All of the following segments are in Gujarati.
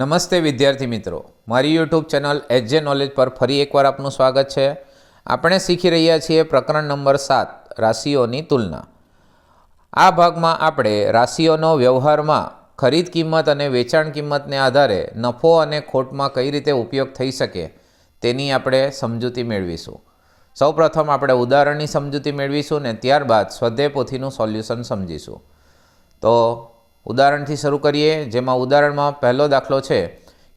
નમસ્તે વિદ્યાર્થી મિત્રો. મારી યુટ્યુબ ચેનલ એચજે નોલેજ પર ફરી એકવાર આપનું સ્વાગત છે. આપણે શીખી રહ્યા છીએ પ્રકરણ નંબર સાત, રાશિઓની તુલના. આ ભાગમાં આપણે રાશિઓનો વ્યવહારમાં ખરીદ કિંમત અને વેચાણ કિંમતને આધારે નફો અને ખોટમાં કઈ રીતે ઉપયોગ થઈ શકે તેની આપણે સમજૂતી મેળવીશું. સૌપ્રથમ આપણે ઉદાહરણની સમજૂતી મેળવીશું ને ત્યારબાદ સ્વધ્યાય પોથીનું સોલ્યુશન સમજીશું. તો ઉદાહરણથી શરૂ કરીએ, જેમાં ઉદાહરણમાં પહેલો દાખલો છે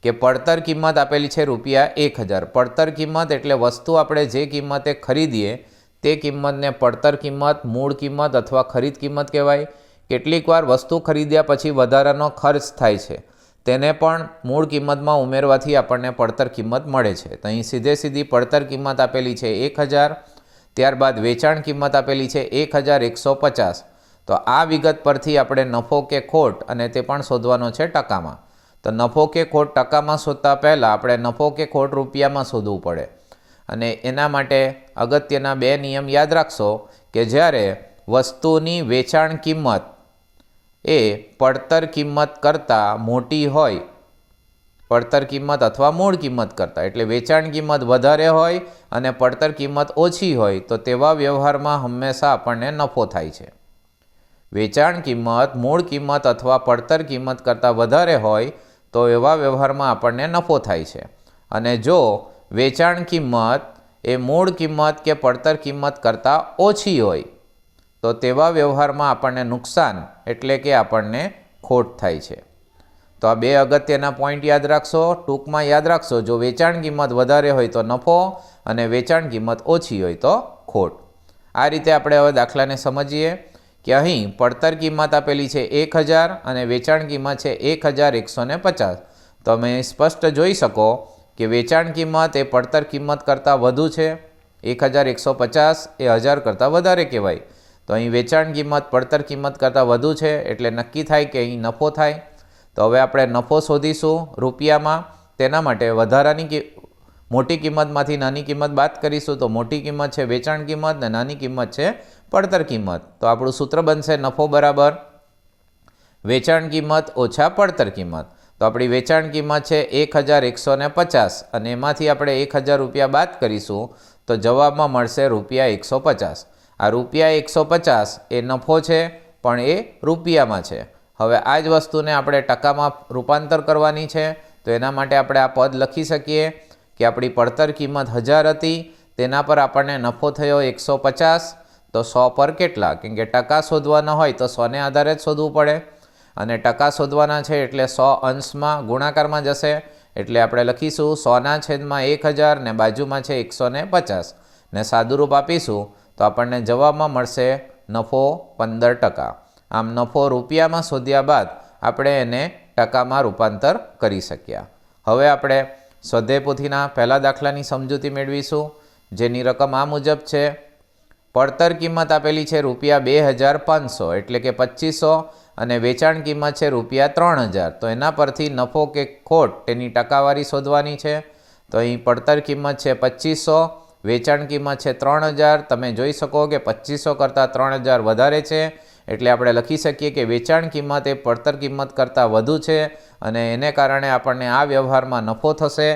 કે પડતર કિંમત આપેલી છે રૂપિયા એક હજાર. પડતર કિંમત એટલે વસ્તુ આપણે જે કિંમતે ખરીદીએ, તે કિંમતને પડતર કિંમત, મૂળ કિંમત અથવા ખરીદ કિંમત કહેવાય. કેટલીક વાર વસ્તુ ખરીદ્યા પછી વધારાનો ખર્ચ થાય છે. તેને પણ મૂળ કિંમતમાં ઉમેરવાથી આપણને પડતર કિંમત મળે છે. તો અહીં સીધે સીધી પડતર કિંમત આપેલી છે એક હજાર, ત્યારબાદ વેચાણ કિંમત આપેલી છે એક હજાર એકસો પચાસ. તો આ વિગત પરથી આપણે નફો કે ખોટ અને તે પણ શોધવાનો છે ટકામાં. તો નફો કે ખોટ ટકામાં શોધતા પહેલાં આપણે નફો કે ખોટ રૂપિયામાં શોધવું પડે. અને એના માટે અગત્યના બે નિયમ યાદ રાખશો કે જ્યારે વસ્તુની વેચાણ કિંમત એ પડતર કિંમત કરતાં મોટી હોય, પડતર કિંમત અથવા મૂળ કિંમત કરતાં, એટલે વેચાણ કિંમત વધારે હોય અને પડતર કિંમત ઓછી હોય, તો તેવા વ્યવહારમાં હંમેશા આપણને નફો થાય છે. વેચાણ કિંમત, મૂળ કિંમત અથવા પડતર કિંમત કરતાં વધારે હોય તો એવા વ્યવહારમાં આપણને નફો થાય છે. અને જો વેચાણ કિંમત એ મૂળ કિંમત કે પડતર કિંમત કરતાં ઓછી હોય, તો તેવા વ્યવહારમાં આપણને નુકસાન એટલે કે આપણને ખોટ થાય છે. તો આ બે અગત્યના પોઈન્ટ યાદ રાખશો. ટૂંકમાં યાદ રાખશો, જો વેચાણ કિંમત વધારે હોય તો નફો અને વેચાણ કિંમત ઓછી હોય તો ખોટ. આ રીતે આપણે હવે દાખલાને સમજીએ. કે અહીં પડતર કિંમત આપેલી છે એક હજાર અને વેચાણ કિંમત છે એક હજાર એકસો ને પચાસ. તમે સ્પષ્ટ જોઈ શકો કે વેચાણ કિંમત એ પડતર કિંમત કરતાં વધુ છે. એક હજાર એકસો પચાસ એ હજાર કરતાં વધારે કહેવાય. તો અહીં વેચાણ કિંમત પડતર કિંમત કરતાં વધુ છે એટલે નક્કી થાય કે અહીં નફો થાય. તો હવે આપણે નફો શોધીશું રૂપિયામાં. તેના માટે વધારાની કિ મોટી કિંમતમાંથી નાની કિંમત બાદ કરીશું તો મોટી કિંમત છે વેચાણ કિંમત ને નાની કિંમત છે પડતર કિંમત. તો આપણું સૂત્ર બનશે નફો બરાબર. વેચાણ કિંમત ઓછા પડતર કિંમત. તો આપણી વેચાણ કિંમત છે એક હજાર એકસો ને પચાસ અને એમાંથી આપણે એક હજાર રૂપિયા બાદ કરીશું તો જવાબમાં મળશે રૂપિયા એકસો પચાસ. આ રૂપિયા એકસો પચાસ એ નફો છે પણ એ રૂપિયામાં છે. હવે આ જ વસ્તુને આપણે ટકામાં રૂપાંતર કરવાની છે. તો એના માટે આપણે આ પદ લખી શકીએ. કે આપણી પડતર કિંમત હજાર હતી, તેના પર આપણને નફો થયો એકસો પચાસ, તો સો પર કેટલા? કેમ કે ટકા શોધવાના હોય તો સોને આધારે જ શોધવું પડે. અને ટકા શોધવાના છે એટલે સો અંશમાં ગુણાકારમાં જશે. એટલે આપણે લખીશું, સોના છેદમાં એક હજાર ને બાજુમાં છે એકસો ને પચાસ. ને સાદુરૂપ આપીશું, તો આપણને જવાબમાં મળશે નફો પંદર ટકા. આમ નફો રૂપિયામાં શોધ્યા બાદ આપણે એને ટકામાં રૂપાંતર કરી શક્યા. હવે આપણે સ્વધ્યાય પહેલા દાખલાની સમજૂતી મેળવીશું, જેની રકમ આ મુજબ છે. પડતર કિંમત આપેલી છે રૂપિયા બે હજાર પાંચસો, એટલે કે પચીસો, અને વેચાણ કિંમત છે રૂપિયા ત્રણ હજાર. તો એના પરથી નફો કે ખોટ તેની ટકાવારી શોધવાની છે. તો અહીં પડતર કિંમત છે પચીસો, વેચાણ કિંમત છે ત્રણ હજાર. તમે જોઈ શકો કે પચીસો કરતાં ત્રણ હજાર વધારે છે. એટલે આપણે લખી શકીએ કે વેચાણ કિંમત એ પડતર કિંમત કરતાં વધુ છે અને એને કારણે આપણને આ વ્યવહારમાં નફો થશે.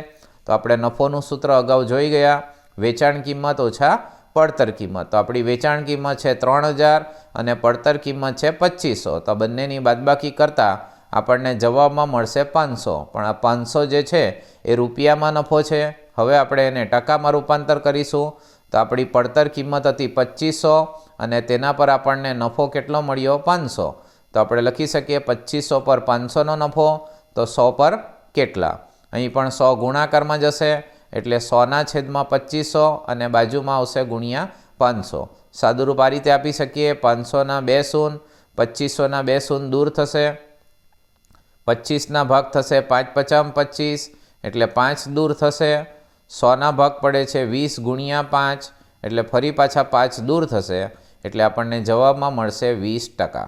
તો આપણે નફોનું સૂત્ર અગાઉ જોઈ ગયા. વેચાણ કિંમત ઓછા પડતર કિંમત. તો આપણી વેચાણ કિંમત છે ત્રણ હજાર અને પડતર કિંમત છે પચીસો. તો બંનેની બાદબાકી કરતાં આપણને જવાબમાં મળશે પાંચસો. પણ આ પાંચસો જે છે એ રૂપિયામાં નફો છે. હવે આપણે એને ટકામાં રૂપાંતર કરીશું. તો આપણી પડતર કિંમત હતી પચીસો. અને તેના પર આપણને નફો કેટલો મળ્યો? પાંચસો. તો આપણે લખી શકીએ પચીસો પર પાંચસોનો નફો, તો સો પર કેટલા? અહીં પણ સો ગુણાકારમાં જશે, એટલે સોના છેદમાં પચીસો અને બાજુમાં આવશે ગુણ્યા પાંચસો. સાદુરૂપ આ રીતે આપી શકીએ, પાંચસોના બે શૂન, પચીસોના બે શૂન દૂર થશે, પચીસના ભાગ થશે પાંચ પચામ પચીસ, એટલે પાંચ દૂર થશે, સોના ભાગ પડે છે વીસ ગુણ્યા પાંચ, એટલે ફરી પાછા પાંચ દૂર થશે. એટલે આપણને જવાબમાં મળશે વીસ ટકા.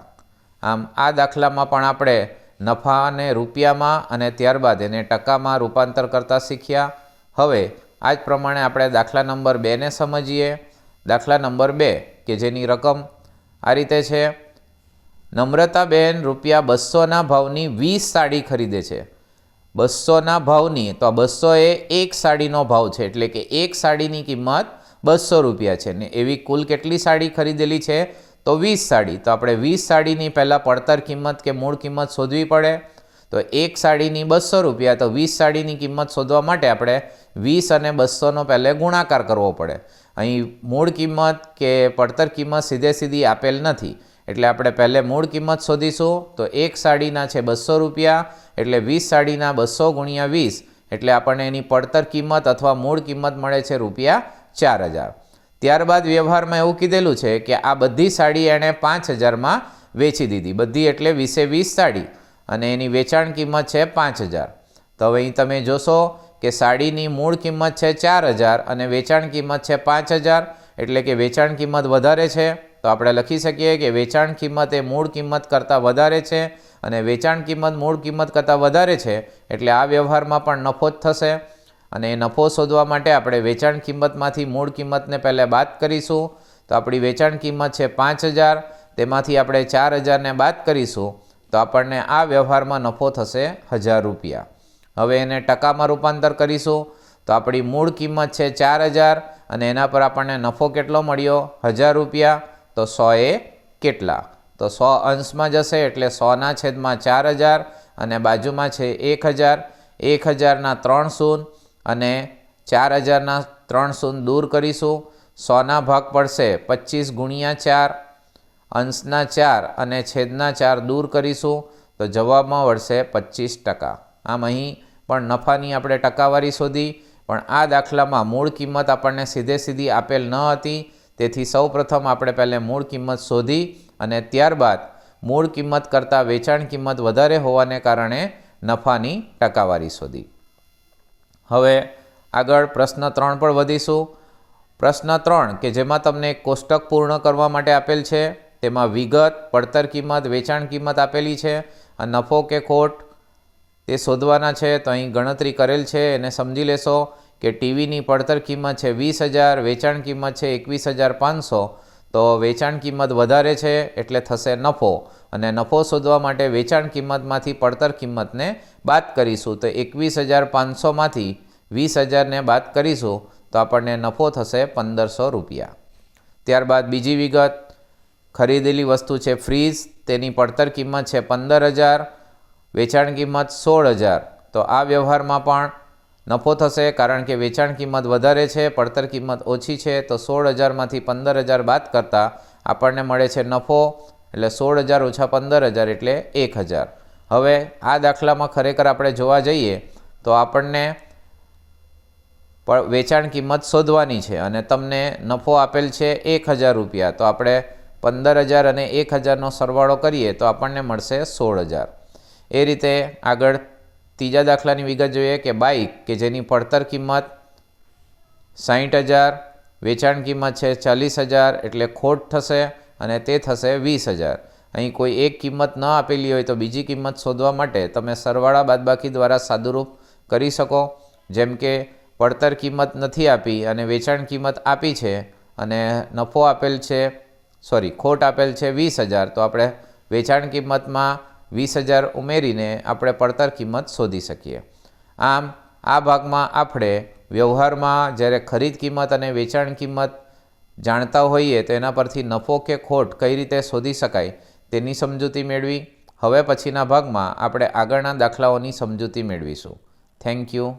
આમ આ દાખલામાં પણ આપણે નફાને રૂપિયામાં અને ત્યારબાદ એને ટકામાં રૂપાંતર કરતાં શીખ્યા. હવે આ જ પ્રમાણે આપણે દાખલા નંબર બેને સમજીએ. દાખલા નંબર બે, કે જેની રકમ આ રીતે છે. નમ્રતાબેન રૂપિયા બસોના ભાવની વીસ સાડી ખરીદે છે. બસોના ભાવની, તો આ બસો એ એક સાડીનો ભાવ છે, એટલે કે એક સાડીની કિંમત બસો રૂપિયા છે. ને એવી કુલ કેટલી સાડી ખરીદેલી છે? તો વીસ સાડી. તો આપણે વીસ સાડીની પહેલાં પડતર કિંમત કે મૂળ કિંમત શોધવી પડે. તો એક સાડીની બસો રૂપિયા, તો વીસ સાડીની કિંમત શોધવા માટે આપણે વીસ અને બસોનો પહેલે ગુણાકાર કરવો પડે. અહીં મૂળ કિંમત કે પડતર કિંમત સીધે સીધી આપેલ નથી. એટલે આપણે પહેલે મૂળ કિંમત શોધીશું. તો એક સાડીના છે બસો રૂપિયા, એટલે વીસ સાડીના બસો ગુણ્યા વીસ. એટલે આપણને એની પડતર કિંમત અથવા મૂળ કિંમત મળે છે રૂપિયા ચાર હજાર. ત્યારબાદ વ્યવહારમાં એવું કીધેલું છે કે આ બધી સાડી એણે પાંચ હજારમાં વેચી દીધી. બધી એટલે વીસે વીસ સાડી અને એની વેચાણ કિંમત છે પાંચ હજાર. તો હવે અહીં તમે જોશો કે સાડીની મૂળ કિંમત છે ચાર હજાર અને વેચાણ કિંમત છે પાંચ હજાર. એટલે કે વેચાણ કિંમત વધારે છે. તો આપણે લખી શકીએ કે વેચાણ કિંમત એ મૂળ કિંમત કરતાં વધારે છે અને વેચાણ કિંમત મૂળ કિંમત કરતાં વધારે છે. એટલે આ વ્યવહારમાં પણ નફો જ થશે. અને નફો શોધવા માટે આપણે વેચાણ કિંમતમાંથી મૂળ કિંમતને પહેલાં બાદ કરીશું. તો આપણી વેચાણ કિંમત છે પાંચ હજાર, તેમાંથી આપણે ચાર હજારને બાદ કરીશું. તો આપણને આ વ્યવહારમાં નફો થશે હજાર રૂપિયા. હવે એને ટકામાં રૂપાંતર કરીશું. તો આપણી મૂળ કિંમત છે ચાર હજાર અને એના પર આપણને નફો કેટલો મળ્યો? હજાર રૂપિયા. તો સો એ કેટલા? તો સો અંશમાં જશે એટલે સોના છેદમાં ચાર હજાર અને બાજુમાં છે એક હજાર. એક હજારના ત્રણ શૂન અને ચાર હજારના ત્રણ શૂન દૂર કરીશું. સોના ભાગ પડશે પચીસ ગુણ્યા ચાર, અંશના ચાર અને છેદના ચાર દૂર કરીશું. તો જવાબમાં વળશે પચીસ ટકા. આમ અહીં પણ નફાની આપણે ટકાવારી શોધી, પણ આ દાખલામાં મૂળ કિંમત આપણને સીધે સીધી આપેલ ન હતી. તેથી સૌપ્રથમ આપણે પહેલાં મૂળ કિંમત શોધી અને ત્યારબાદ મૂળ કિંમત કરતાં વેચાણ કિંમત વધારે હોવાને કારણે નફાની ટકાવારી શોધી. હવે આગળ પ્રશ્ન ત્રણ પર વધીશું. પ્રશ્ન ત્રણ, કે જેમાં તમને કોષ્ટક પૂર્ણ કરવા માટે આપેલ છે, તેમાં વિગત, પડતર કિંમત, વેચાણ કિંમત આપેલી છે અને નફો કે ખોટ તે શોધવાના છે, તો અહીં ગણતરી કરેલ છે, એને સમજી લેશો કે ટીવીની પડતર કિંમત છે વીસ હજાર, વેચાણ કિંમત છે એકવીસ હજાર પાંચસો તો વેચાણ કિંમત વધારે છે એટલે થશે નફો. અને નફો શોધવા માટે વેચાણ કિંમતમાંથી પડતર કિંમતને બાદ કરીશું. તો એકવીસ હજાર પાંચસોમાંથી વીસ હજારને બાદ કરીશું. તો આપણને નફો થશે પંદરસો રૂપિયા. ત્યારબાદ બીજી વિગત. ખરીદેલી વસ્તુ છે ફ્રીજ. તેની પડતર કિંમત છે પંદર હજાર વેચાણ કિંમત સોળ હજાર તો આ વ્યવહારમાં પણ નફો થશે કારણ કે વેચાણ કિંમત વધારે છે, પડતર કિંમત ઓછી છે, તો સોળ હજારમાંથી પંદર હજાર બાદ કરતાં આપણને મળે છે નફો, એટલે સોળ હજાર ઓછા પંદર હજાર એટલે એક હજાર. હવે આ દાખલામાં ખરેખર આપણે જોવા જઈએ તો આપણને વેચાણ કિંમત શોધવાની છે અને તમને નફો આપેલ છે એક હજાર રૂપિયા. તો આપણે પંદર હજાર અને એક હજારનો સરવાળો કરીએ તો આપણને મળશે સોળ હજાર. એ રીતે આગળ ત્રીજા દાખલાની વિગત જોઈએ કે બાઇક કે જેની પડતર કિંમત સાહીઠ હજાર, વેચાણ કિંમત છે ચાલીસ હજાર, એટલે ખોટ થશે અને તે થશે વીસ હજાર. અહીં કોઈ એક કિંમત ન આપેલી હોય તો બીજી કિંમત શોધવા માટે તમે સરવાળા બાદબાકી દ્વારા સાદુરૂપ કરી શકો. જેમ કે પડતર કિંમત નથી આપી અને વેચાણ કિંમત આપી છે અને નફો આપેલ છે, સોરી, ખોટ આપેલ છે વીસ હજાર. તો આપણે વેચાણ કિંમતમાં વીસ હજાર ઉમેરીને આપણે પડતર કિંમત શોધી શકીએ. આમ, આ ભાગમાં આપણે વ્યવહારમાં જ્યારે ખરીદ કિંમત અને વેચાણ કિંમત જાણતા હોઈએ તો એના પરથી નફો કે ખોટ કઈ રીતે શોધી શકાય તેની સમજૂતી મેળવી. હવે પછીના ભાગમાં આપણે આગળના દાખલાઓની સમજૂતી મેળવીશું. Thank you